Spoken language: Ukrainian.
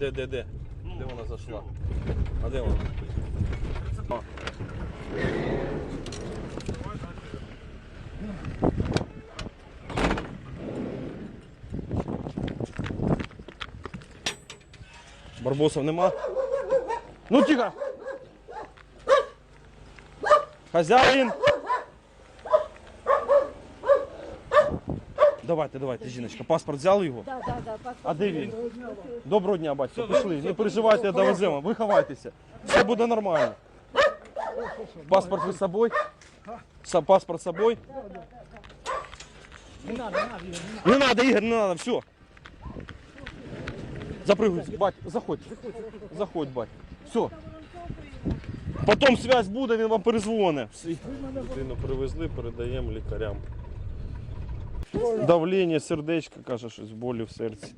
Де, де, де? Де вона зайшла? А де вона? А. Барбосов нема? Ну тихо! Хазяїн! Давайте, давайте, жіночка. Паспорт взяли його? Да, да, да, паспорт. А де він? Доброго дня, батько. Пішли. Не переживайте, довеземо. Ви ховайтеся. Все буде нормально. Паспорт ви з собою? Са- Паспорт з собою? Не надо, не надо, Ігор, Не надо, Ігор, не надо, все. Запрыгуй, бать, заходь. Заходь, бать. Все. Потім связь буде, він вам перезвоне. Дитину привезли, передаємо лікарям. Давление сердечка, каже, щось болі в серці.